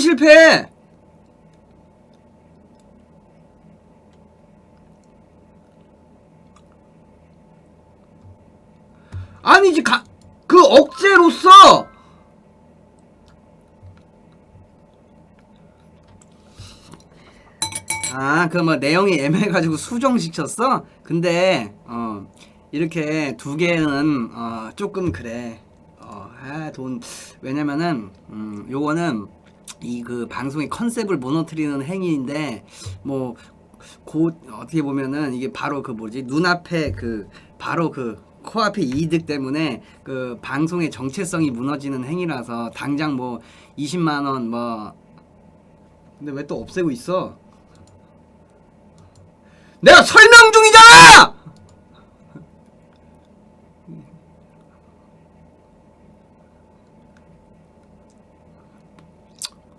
실패? 아니지 가, 그 억제로서 아, 그 뭐 내용이 애매해가지고 수정시켰어? 근데 어 이렇게 두 개는 어 조금 그래. 어 아 돈 왜냐면은 음 요거는 이 그 방송의 컨셉을 무너뜨리는 행위인데 뭐곧 어떻게 보면은 이게 바로 그 뭐지 눈앞에 그 바로 그 코앞의 이득 때문에 그 방송의 정체성이 무너지는 행위라서 당장 뭐 20만 원 뭐 근데 왜 또 없애고 있어? 내가 설명 중이잖아!